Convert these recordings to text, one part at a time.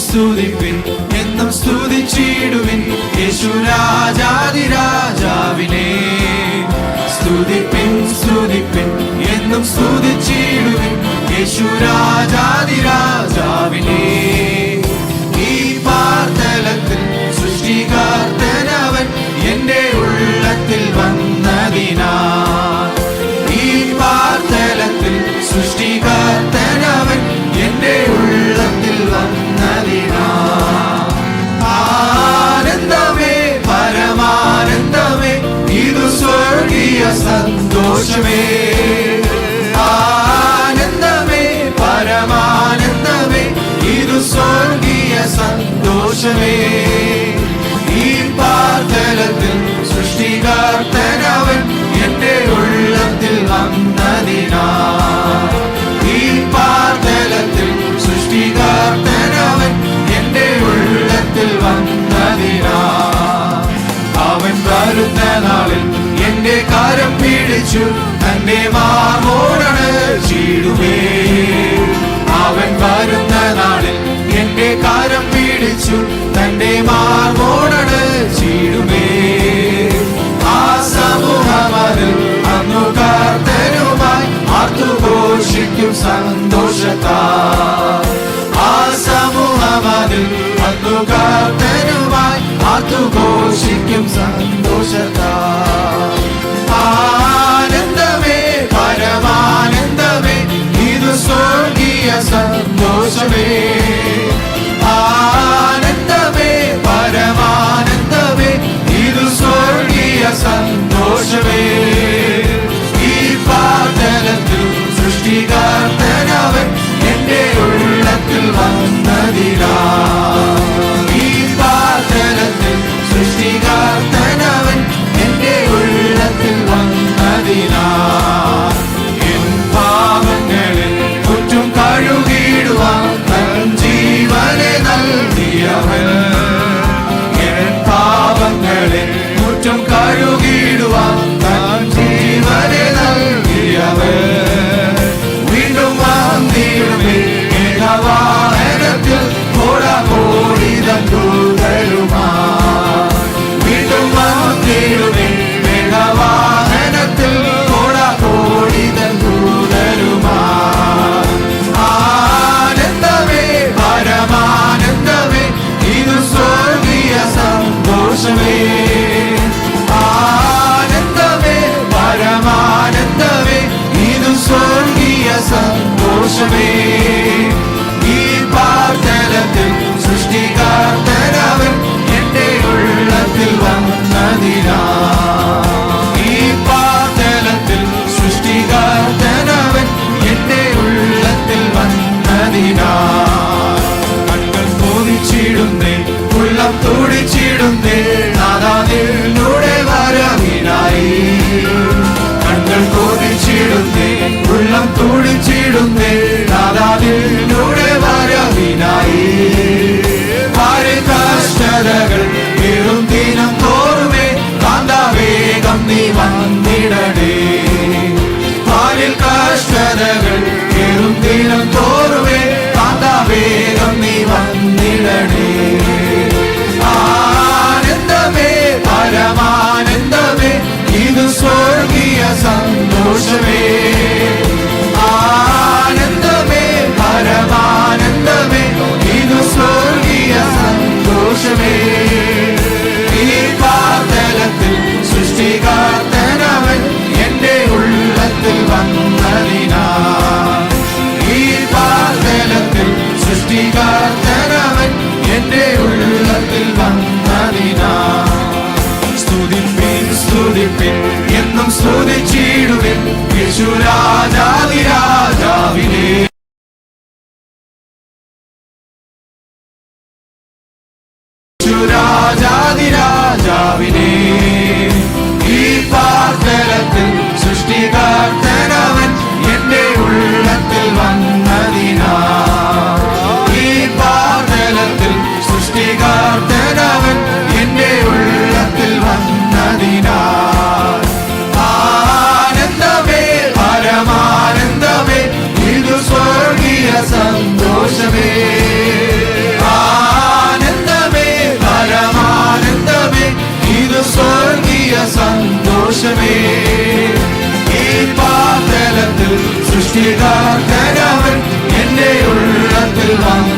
സ്തുതിപ്പിൻ എന്നും സ്തുതിച്ചിടുവിൻ യേശു രാജാതി രാജാവിനെ. സ്തുതിപ്പിൻ സ്തുതിപ്പിൻ എന്നും സ്തുതിച്ചിടുവിൻ യേശു രാജാതി രാജാവിനെ. ഈ പാർത്തലത്തിൽ സൃഷ്ടികാർത്തനവൻ എന്റെ ഉള്ളത്തിൽ വന്നതിനാ ഈ പാർത്തലത്തിൽ സൃഷ്ടികാർത്തനവൻ എന്റെ ഉള്ളത്തിൽ വന്നതിനാ ആനന്ദമേ പരമാനന്ദമേ ഇത് സ്വർഗീയ സന്തോഷമേ നാളിൽ എന്റെ കാരം പീഡിച്ചു തന്റെ മാമോടാണ് ചീടുമേ. അവൻ വരുന്ന നാളിൽ എന്റെ കാരം പീഡിച്ചു തന്റെ മാമോടാണ് ചീടുമേ. ആ സമൂഹമതിൽ അന്നു കാർത്തരുമായി ആർത്തുഘോഷിക്കും സന്തോഷത്താ. ആ സമൂഹമതിൽ അന്നു കാർത്തനുമായി ആർത്തുഘോഷിക്കും സന്തോഷത്താ. സന്തോഷമേ ആനന്ദമേ പരമാനന്ദമേ ഇത് സ്വർഗീയ സന്തോഷമേ. സന്തോഷമേ ഈ ഉള്ളം തുടിച്ചിടുന്നേ നാദാതിലൂടെ വരവിനായി കഷ്ടതകൾ വീഴും ദിനം തോറുമേ കാന്താവേഗം നീ വന്നിടണേ. പാലിൽ കഷ്ടതകൾ വീഴും ദിനം തോറുമേ കാന്താവേഗം നീ വന്നിടണേ. ആനന്ദമേ പരമാനന്ദമേ ഇത് സ്വർഗീയ സന്തോഷമേ. സന്തോഷമേ ഈ പാതലത്തിൽ സൃഷ്ടികാർത്തനവൻ എന്റെ ഉള്ളത്തിൽ വന്നതിനാ. ഈ പാതലത്തിൽ സൃഷ്ടികാർത്തനവൻ എന്റെ ഉള്ളത്തിൽ വന്നതിനാ. സ്തുതിപ്പിൻ സ്തുതിപ്പിൻ എന്നും സ്തുതിച്ചിടുവിൻ. യേശുരാജാതി സൃഷ്ടികാർത്തനവൻ എന്റെ ഉള്ളത്തിൽ വന്നതിനാ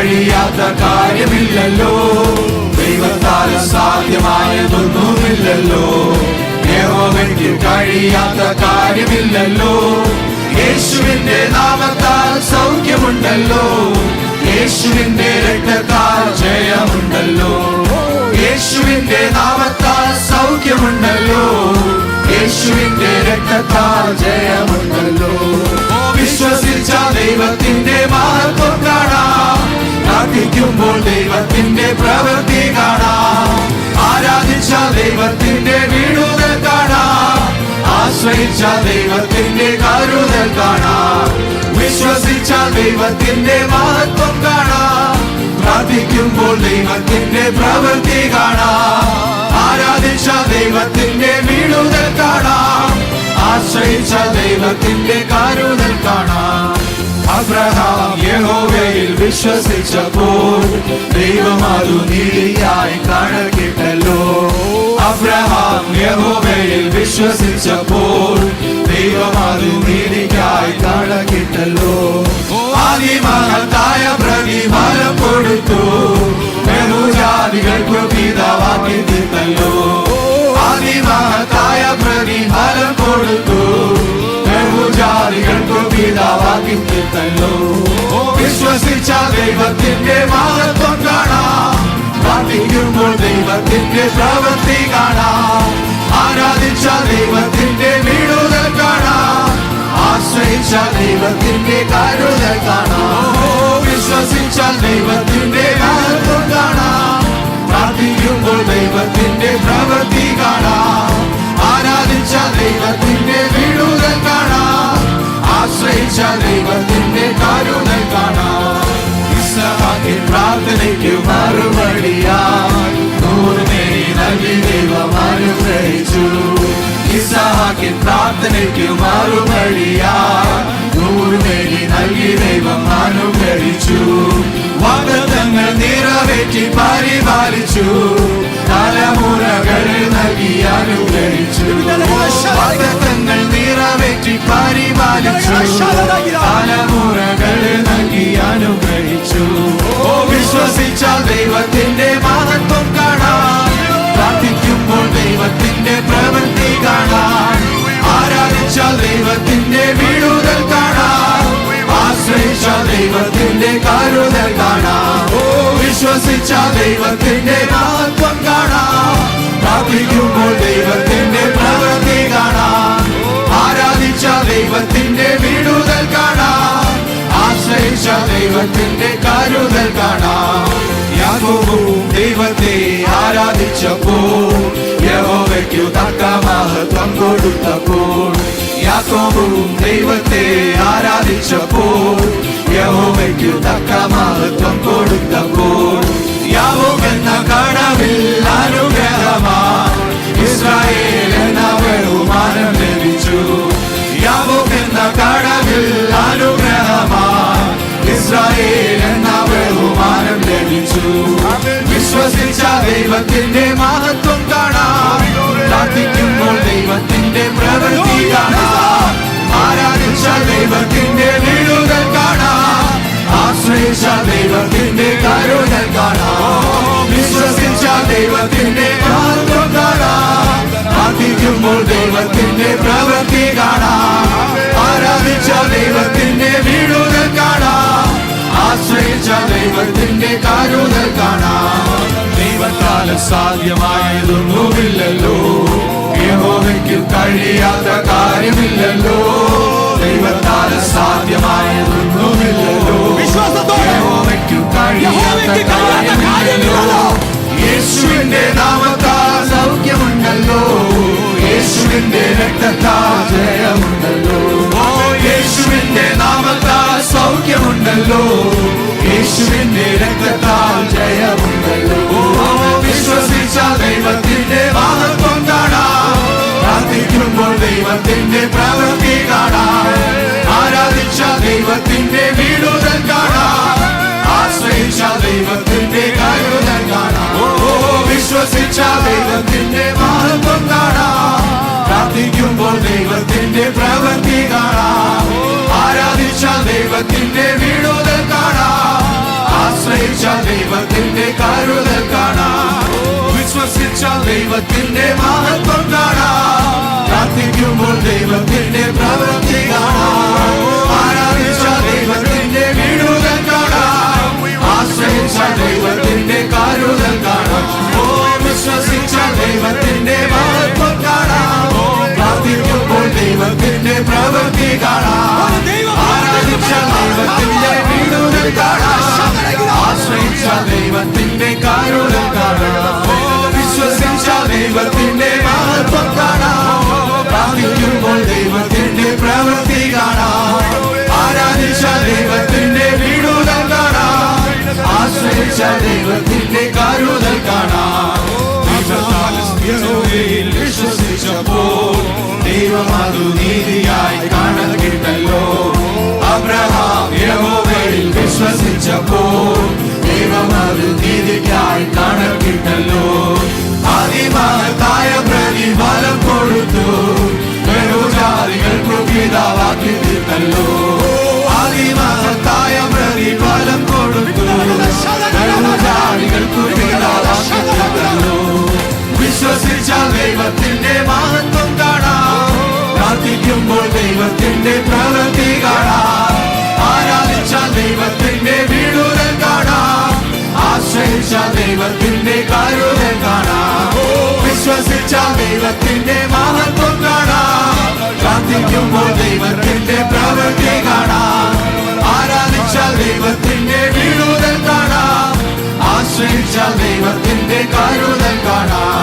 കഴിയാത്ത കാര്യമില്ലല്ലോ. ദൈവത്താൽ സാധ്യമായതൊന്നുമില്ലല്ലോ. യഹോവയ്ക്ക് കഴിയാത്ത കാര്യമില്ലല്ലോ. യേശുവിന്റെ നാമത്താൽ സൗഖ്യമുണ്ടല്ലോ. യേശുവിന്റെ രക്തത്താൽ ജയമുണ്ടല്ലോ. യേശുവിന്റെ നാമത്താൽ സൗഖ്യമുണ്ടല്ലോ. യേശുവിന്റെ രക്തത്താൽ ജയമുണ്ടല്ലോ വിശ്വസിച്ച ദൈവത്തിന്റെ മഹത്വം കാണാം. പ്രാർത്ഥിക്കുമ്പോൾ ദൈവത്തിന്റെ പ്രവൃത്തി കാണാം. ആരാധിച്ച ദൈവത്തിന്റെ വീടുകൾ കാണാം. ആശ്രയിച്ച ദൈവത്തിന്റെ കരുതൽ കാണാം. വിശ്വസിച്ച ദൈവത്തിന്റെ മഹത്വം കാണാം. പ്രാർത്ഥിക്കുമ്പോൾ ദൈവത്തിന്റെ പ്രവൃത്തി കാണാം. ആരാധിച്ച ദൈവത്തിന്റെ വീടുതൽ കാണാം. ആശ്രയിച്ച ദൈവത്തിന്റെ കാരുതൽ കാണാം. അബ്രഹാം യഹോവയിൽ വിശ്വസിച്ചപ്പോൾ ദൈവമാരു നീതിയായി കണക്കിട്ടല്ലോ. അബ്രഹാം യഹോവയിൽ വിശ്വസിച്ചപ്പോൾ ദൈവമാരു നീതിക്കായി കണക്കിട്ടല്ലോ. ആദിമഹത്തായ പിതാവാക്കി തീർത്തല്ലോ വിശ്വസിച്ച ദൈവത്തിന്റെ മഹത്വം കാണാം. പ്രാർത്ഥിക്കുമ്പോൾ ദൈവത്തിന്റെ പ്രവൃത്തി കാണാം. ആരാധിച്ച ദൈവത്തിന്റെ വീടുകൾ കാണാം. ആശ്രയിച്ച ദൈവത്തിന്റെ കരുതൽ കാണാം. വിശ്വസിച്ച ദൈവത്തിന്റെ മഹത്വം കാണാം. പ്രാർത്ഥിക്കുമ്പോൾ ദൈവത്തിന്റെ പ്രാർത്ഥനയ്ക്ക് മറുപടിയാ നൂറുമേലി നൽകി ദൈവം അനുഗ്രഹിച്ചു. വാഗ്ദത്തങ്ങൾ നിറവേറ്റി പരിപാലിച്ചു. തലമുറകൾ നൽകി അനുഗ്രഹിച്ചു. വാഗ്ദത്തങ്ങൾ നിറവേറ്റി പരിപാലിച്ചു. ദൈവത്തിന്റെ കരുണ കാണാം. ഓ വിശ്വസിച്ച ദൈവത്തിന്റെ മഹത്വം കാണാം. പ്രാർത്ഥിക്കുമ്പോൾ ദൈവത്തിന്റെ പ്രവൃത്തി കാണാം. ആരാധിച്ച ദൈവത്തിന്റെ വിടുതൽ കാണാം. ആശ്രയിച്ച ദൈവത്തിന്റെ കരുതൽ കാണാം. യാഗവും ദൈവത്തെ ആരാധിച്ചപ്പോൾ യഹോവയ്ക്കു തക്ക മഹത്വം കൊടുത്തപ്പോൾ യാക്കോബും ദൈവത്തെ ആരാധിച്ചപ്പോൾ യഹോവയ്ക്കു തക്ക മഹത്വം കൊടുത്തപ്പോൾ യാവോം എന്ന കടവിൽ അനുഗ്രഹമാ ഇസ്രായേൽ എന്ന ബഹുമാനം ലഭിച്ചു യാവോം എന്ന കടവിൽ അനുഗ്രഹമാ ഇസ്രായേൽ എന്ന ബഹുമാനം ലഭിച്ചു വിശ്വസിച്ച ദൈവത്തിന്റെ മഹത്വം കാണാം പ്രാർത്ഥിക്കുമ്പോൾ ദൈവത്തിന്റെ പ്രവൃത്തി കാണാം ദൈവത്തിന്റെ കാരുതൽ കാണാം. ദൈവത്താൽ സാധ്യമായതൊന്നുമില്ലല്ലോ. യഹോവയ്ക്ക് കഴിയാത്ത കാര്യമില്ലല്ലോ. ദൈവത്താൽ സാധ്യമായതൊന്നുമില്ലല്ലോ. യഹോവയ്ക്ക് കഴിയാത്ത കാര്യമില്ലല്ലോ. യേശുവിന്റെ നാമത്താൽ സൗഖ്യമുണ്ടല്ലോ. യേശുവിന്റെ രക്തത്താൽ ജയമുണ്ടല്ലോ. ഓ യേശുവിന്റെ നാമത്താൽ സൗഖ്യമുണ്ടല്ലോ. യേശുവിന്റെ രക്തത്താൽ ജയമുണ്ടല്ലോ. വിശ്വസിച്ച ദൈവത്തിന്റെ മഹത്വം കാണാം പ്രാർത്ഥിക്കുമ്പോൾ ദൈവത്തിന്റെ പ്രവൃത്തി കാണാം. ആരാധിച്ച ദൈവത്തിന്റെ വീടുകൾ കാണാം. ആശ്രയിച്ച ദൈവത്തിന്റെ കരുതൽ കാണാം. വിശ്വസിച്ച ദൈവത്തിന്റെ മഹത്വം കാണാം പ്രാർത്ഥിക്കുമ്പോൾ ദൈവത്തിന്റെ കരുതൽ കാണാം. വിശ്വസിച്ച ദൈവത്തിന്റെ മഹത്വം കാണാം. പ്രാർത്ഥിക്കുമ്പോൾ ദൈവത്തിന്റെ പ്രവൃത്തി കാണാം. ആരാധിച്ചാൽ ദൈവത്തിന്റെ വീടുകൾ കാണാം. ആശ്രയിച്ചാൽ ദൈവത്തിന്റെ കരുതൽ കാണാം. ഓ വിശ്വസിച്ചാൽ ദൈവത്തിന്റെ മഹത്വം കാണാം. പ്രാർത്ഥിക്കുമ്പോൾ ദൈവത്തിന്റെ പ്രവൃത്തി കാണാം. ആരാധിച്ചാൽ ദൈവത്തിന്റെ വീടുകൾ കാണാം. ആശ്രയിച്ച ദൈവത്തിന്റെ കരുതൽ കാണാം. ദൈവം അതു നീതിയായി കാണക്കിട്ടല്ലോ അബ്രഹാം യഹോവയിൽ ദൈവം അത് നീതിക്കായി കാണക്കിട്ടല്ലോ അതിമഹത്തായ പ്രതിഫലം കൊടുത്തു. ബഹുജാതികൾക്കു പിതാവാക്കി തീർത്തല്ലോ ദൈവത്തിന്റെ പ്രവൃത്തി കാണാം ആരാധിച്ചാൽ ദൈവത്തിന്റെ വീടുകൾ കാണാം. ആശ്രയിച്ചാൽ ദൈവത്തിന്റെ കരുതൽ കാണാം. വിശ്വസിച്ചാൽ ദൈവത്തിന്റെ മഹത്വം കാണാം. പ്രാർത്ഥിക്കുമ്പോൾ ദൈവത്തിന്റെ പ്രവൃത്തി കാണാം. ആരാധിച്ചാൽ ദൈവത്തിന്റെ വീടുകൾ കാണാം. ആശ്രയിച്ചാൽ ദൈവത്തിന്റെ കരുതൽ കാണാം.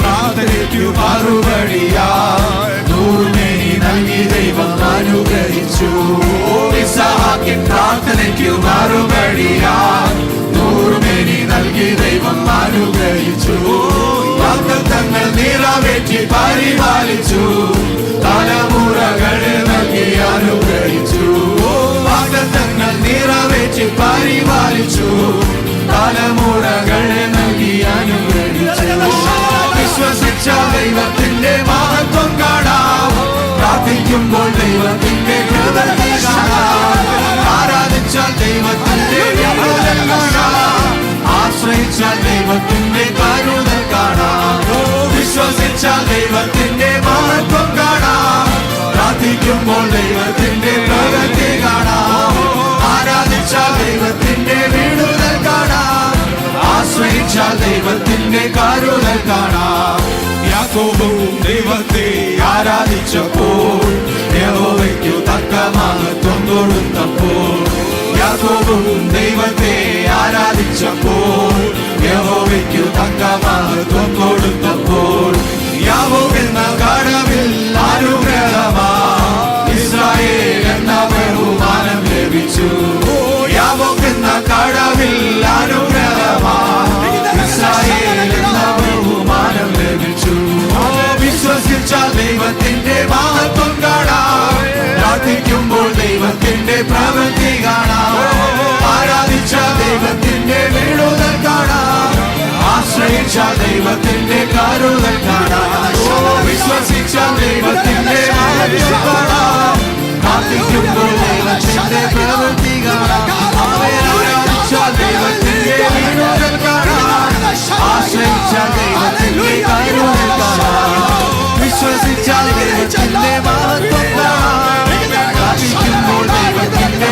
പ്രാർത്ഥനയ്ക്കു മറുപടിയാ. അനുഗ്രഹിച്ചു ഇസഹാക്കിൻ പ്രാർത്ഥനയ്ക്ക് മറുപടിയാ. നൂറുമേനി നൽകി ദൈവം അനുഗ്രഹിച്ചു. വാഗ്ദത്തങ്ങൾ നിറവേറ്റി പരിപാലിച്ചു. തലമുറകൾ നൽകി അനുഗ്രഹിച്ചു. വാഗ്ദത്തങ്ങൾ നിറവേറ്റി പരിപാലിച്ചു. തലമുറകൾ നൽകി അനുഗ്രഹിച്ചു. ദൈവത്തിന്റെ കരുതൽ കാണാം ആശ്രയിച്ച ദൈവത്തിന്റെ കരുതൽ കാണാം. വിശ്വസിച്ച ദൈവത്തിന്റെ മഹത്വം കാണാം. പ്രാർത്ഥിക്കുമ്പോൾ ദൈവത്തിന്റെ പ്രവൃത്തി കാണാം. ആരാധിച്ച ദൈവത്തിന്റെ വീടുതൽ കാണാം. ആശ്രയിച്ച ദൈവത്തിന്റെ കരുതൽ കാണാം. യാക്കോബും ദൈവത്തെ ആരാധിച്ചപ്പോൾ യഹോവയ്ക്കു തക്ക വിശ്വസിച്ചാൽ ദൈവത്തിന്റെ മഹത്വം കാണാം. പ്രാർത്ഥിക്കുമ്പോൾ ദൈവത്തിന്റെ പ്രവൃത്തി കാണാം. ആരാധിച്ച ദൈവത്തിന്റെ വീടുതൽ കാണാം. ആശ്രയിച്ച ദൈവത്തിന്റെ കരുതൽ കാണാം. വിശ്വസിച്ച ദൈവത്തിന്റെ കാണാം. പ്രാർത്ഥിക്കുമ്പോൾ ദൈവത്തിന്റെ പ്രവൃത്തി കാണാം. ആരാധിച്ച ദൈവത്തിന്റെ വീടുതൽ കാണാം. ആശ്രയിച്ച ദൈവത്തിന്റെ കരുതൽ കാണാം. വിശ്വസിച്ചാൽ ദൈവത്തിന്റെ മഹത്വം ദൈവത്തിന്റെ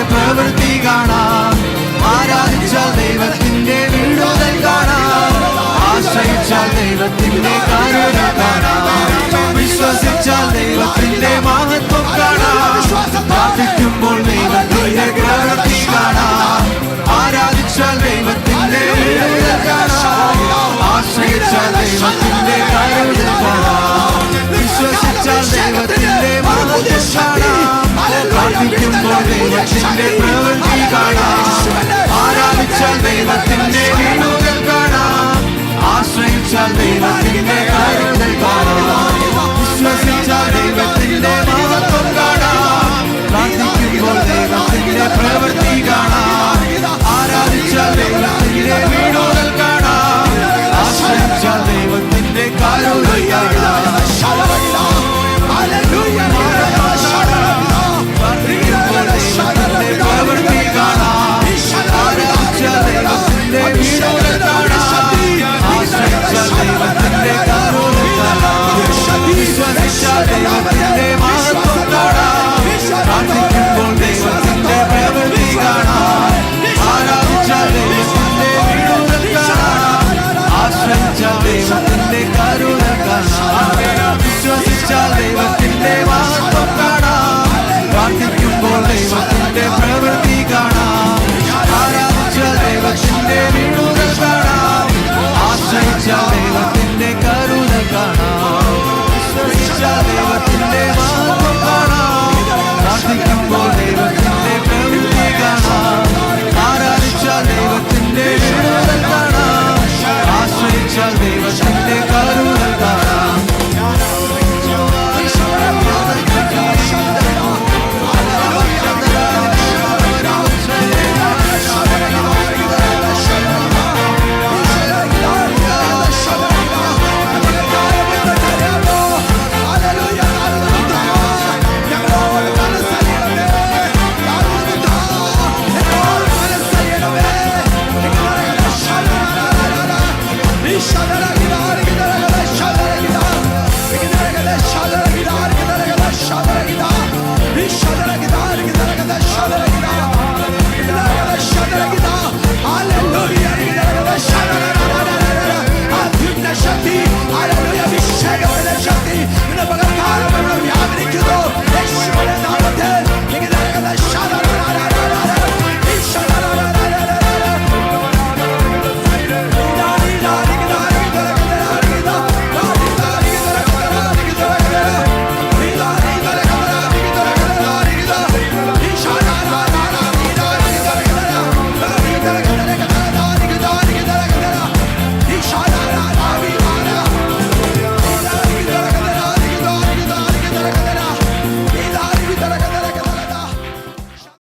ദൈവത്തിന്റെ വിശ്വസിച്ചാൽ ദൈവത്തിന്റെ മഹത്വം കാണാം ആരാധിച്ചാൽ ദൈവത്തിന്റെ വീടുകൾ കാണാം ആശ്രയിച്ചാൽ ദൈവത്തിന്റെ